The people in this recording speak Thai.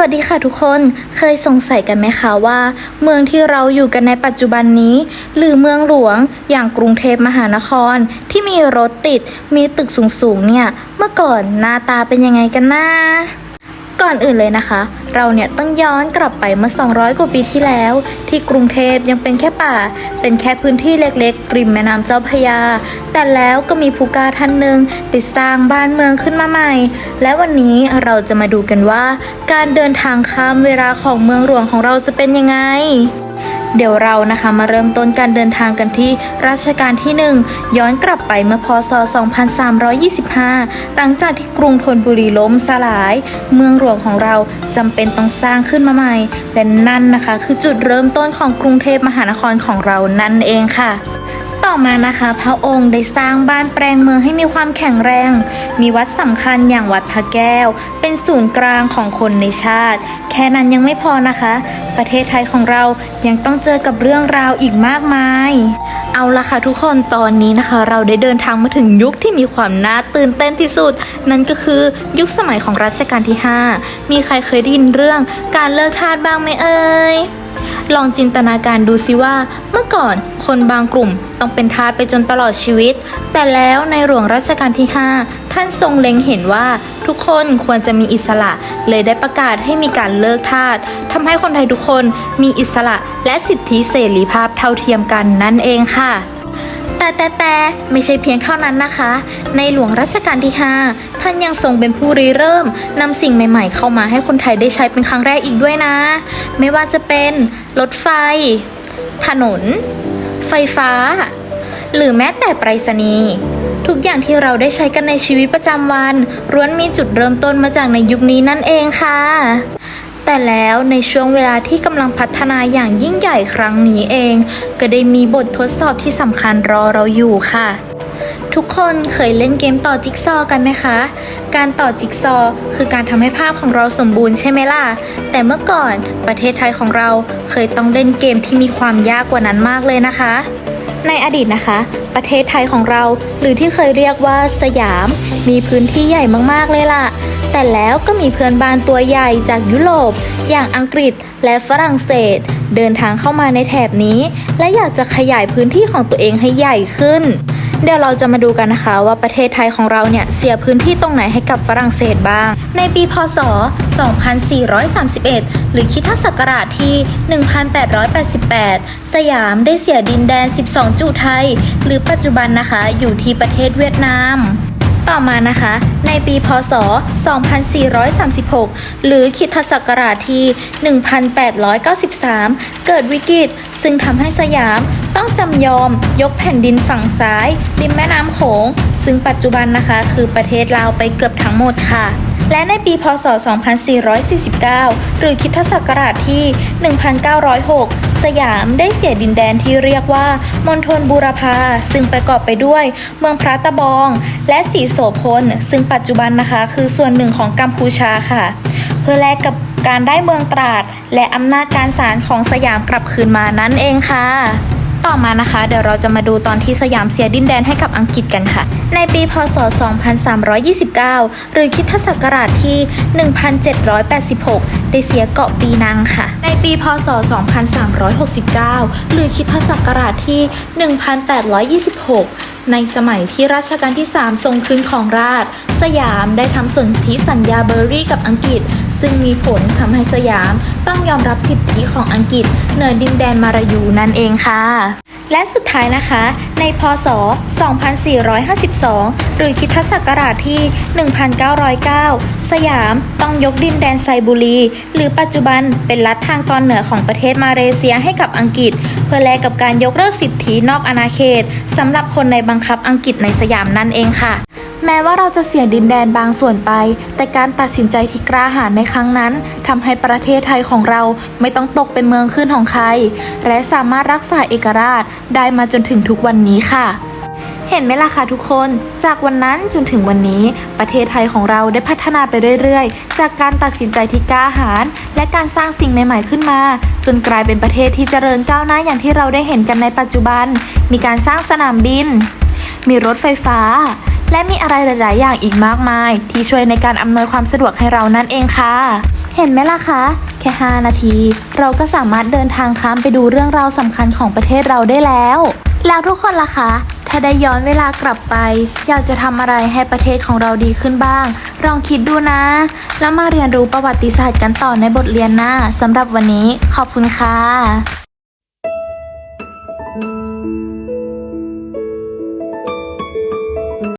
วัสดีค่ะทุกคนเคยสงสัยกันไหมคะว่า เมืองที่เราอยู่กันในปัจจุบันนี้ หรือเมืองหลวงอย่างกรุงเทพมหานคร ที่มีรถติดมีตึกสูงๆเนี่ย เมื่อก่อนหน้าตาเป็นยังไงกันนะ ก่อนอื่นเลยนะคะ เราเนี่ยต้องย้อนกลับไปเมื่อ 200 กว่าปีที่แล้ว ที่กรุงเทพยังเป็นแค่ป่า เป็นแค่พื้นที่เล็กๆ ริมแม่น้ำเจ้าพระยา แต่แล้วก็มีผู้กาท่านหนึ่งได้สร้างบ้านเมืองขึ้นมาใหม่ และวันนี้เราจะมาดูกันว่า การเดินทางข้ามเวลาของเมืองหลวงของเราจะเป็นยังไง เดี๋ยวเรานะคะมาเริ่มต้นการเดินทางกันที่รัชกาลที่ 1 ย้อนกลับไปเมื่อพศ 2325 หลังจากที่กรุงธนบุรีล้มสลาย เมืองหลวงของเราจำเป็นต้องสร้างขึ้นมาใหม่และนั่นนะคะ คือจุดเริ่มต้นของกรุงเทพมหานครของเรานั่นเองค่ะต่อมานะคะพระองค์ได้สร้างบ้านแปลงเมืองให้มีความแข็งแรง มีวัดสำคัญอย่างวัดพระแก้ว เป็นศูนย์กลางของคนในชาติ แค่นั้นยังไม่พอนะคะ ประเทศไทยของเรายังต้องเจอกับเรื่องราวอีกมากมาย เอาละค่ะทุกคนตอนนี้นะคะ เราได้เดินทางมาถึงยุคที่มีความน่าตื่นเต้นที่สุด นั่นก็คือยุคสมัยของรัชกาลที่ 5 มีใครเคยได้ยินเรื่องการเลิกทาสบ้างไหมเอ่ย ลองจินตนาการดูสิว่า เมื่อก่อนคนบางกลุ่มต้องเป็นทาสไปจนตลอดชีวิต แต่แล้วในหลวงรัชกาลที่ 5 ท่านทรงเล็งเห็นว่าทุกคนควรจะมีอิสระ เลยได้ประกาศให้มีการเลิกทาสทำให้คนไทยทุกคนมีอิสระและสิทธิเสรีภาพเท่าเทียมกันนั่นเองค่ะ แต่แต่แต่ไม่ใช่เพียงเท่านั้นนะคะ ในหลวงรัชกาลที่ 5 ท่านยังทรงเป็นผู้ริเริ่มนำสิ่งใหม่ๆ เข้ามาให้คนไทยได้ใช้เป็นครั้งแรกอีกด้วยนะ ไม่ว่าจะเป็นรถไฟ ถนน ไฟฟ้า หรือแม้แต่ไปรษณีย์ทุกอย่างที่เราได้ใช้กันในชีวิตประจำวันล้วนมีจุดเริ่มต้นมาจากในยุคนี้นั่นเองค่ะ แต่แล้วในช่วงเวลาที่กำลังพัฒนาอย่างยิ่งใหญ่ครั้งนี้เอง ก็ได้มีบททดสอบที่สำคัญรอเราอยู่ค่ะ ทุกคนเคยเล่นเกมต่อจิ๊กซอว์กันไหมคะ การต่อจิ๊กซอว์คือการทำให้ภาพของเราสมบูรณ์ใช่ไหมล่ะ แต่เมื่อก่อนประเทศไทยของเราเคยต้องเล่นเกมที่มีความยากกว่านั้นมากเลยนะคะ ในอดีตนะคะ ประเทศไทยของเราหรือที่เคยเรียกว่าสยาม มีพื้นที่ใหญ่มากๆเลยล่ะ แต่แล้วก็มีเพื่อนบ้านตัวใหญ่จากยุโรป อย่างอังกฤษและฝรั่งเศส เดินทางเข้ามาในแถบนี้ และอยากจะขยายพื้นที่ของตัวเองให้ใหญ่ขึ้น เดี๋ยวเราจะมาดูกันนะคะว่าประเทศไทยของเราเนี่ย เสียพื้นที่ตรงไหนให้กับฝรั่งเศสบ้าง ในปีพศ 2431 หรือคิดศักราชที่ 1888 สยามได้เสียดินแดน 12 จุไทย หรือปัจจุบันนะคะอยู่ที่ประเทศเวียดนาม ต่อมานะคะ ในปีพศ 2436 หรือคิทศักราชที่ 1893 เกิดวิกฤต ซึ่งทำให้สยามต้องจำยอมยกแผ่นดินฝั่งซ้าย ริมแม่น้ำโขง ซึ่งปัจจุบันนะคะ คือประเทศลาวไปเกือบทั้งหมดค่ะ และในปีพศ 2449 หรือคริดศักราชที่ 1906 สยามได้เสียดินแดนที่เรียกว่ามณฑลบูรพา ซึ่งประกอบไปด้วย เมืองพระตะบอง และสีโสพล ซึ่งปัจจุบันนะคะคือส่วนหนึ่งของกัมพูชาค่ะ เพื่อแลกกับการได้เมืองตราด และอำนาจการศาลของสยามกลับคืนมานั่นเองค่ะ ต่อมานะคะเดี๋ยวเราจะมาดูตอนที่สยามเสียดินแดนให้กับอังกฤษกันค่ะ ในปีพศ 2329 หรือคิดศักราชที่ 1786 ได้เสียเกาะปีนังค่ะ ในปีพศ 2369 หรือคิดศักราชที่ 1826ในสมัยที่รัชกาลที่ 3 ทรงคืนของราช สยามได้ทำสนธิสัญญาเบอร์รี่กับอังกฤษ ซึ่งมีผลทำให้สยาม ต้องยอมรับสิทธิของอังกฤษเหนือดินแดนมารายูนั่นเองค่ะ และสุดท้ายนะคะ ในพศ 2452 หรือคริดศักราชที่ 1909 สยามต้องยกดินแดนไซบุรี หรือปัจจุบันเป็นรัฐทางตอนเหนือของประเทศมาเลเซียให้กับอังกฤษ เพื่อแลกกับการยกเลิกสิทธินอกอาณาเขตสำหรับคนในบังคับอังกฤษในสยามนั่นเองค่ะ แม้ว่าเราจะเสียดินแดนบางส่วนไป แต่การตัดสินใจที่กล้าหาญในครั้งนั้นทำให้ประเทศไทยของเราไม่ต้องตกเป็นเมืองขึ้นของใคร และสามารถรักษาเอกราชได้มาจนถึงทุกวันนี้ค่ะ เห็นไหมล่ะคะทุกคน จากวันนั้นจนถึงวันนี้ ประเทศไทยของเราได้พัฒนาไปเรื่อยๆ จากการตัดสินใจที่กล้าหาญและการสร้างสิ่งใหม่ ๆขึ้นมา จนกลายเป็นประเทศที่เจริญก้าวหน้าอย่างที่เราได้เห็นกันในปัจจุบัน มีการสร้างสนามบิน มีรถไฟฟ้า และมีอะไรหลาย ๆ อย่างอีกมากมาย ที่ช่วยในการอำนวยความสะดวกให้เรานั่นเองค่ะ เห็นไหมล่ะคะ แค่ 5 นาที เราก็สามารถเดินทางข้ามไปดูเรื่องราวสำคัญของประเทศเราได้แล้ว แล้วทุกคนล่ะคะ ถ้าได้ย้อนเวลากลับไป อยากจะทำอะไรให้ประเทศของเราดีขึ้นบ้าง ลองคิดดูนะ แล้วมาเรียนรู้ประวัติศาสตร์กันต่อในบทเรียนหน้าสำหรับวันนี้ ขอบคุณค่ะ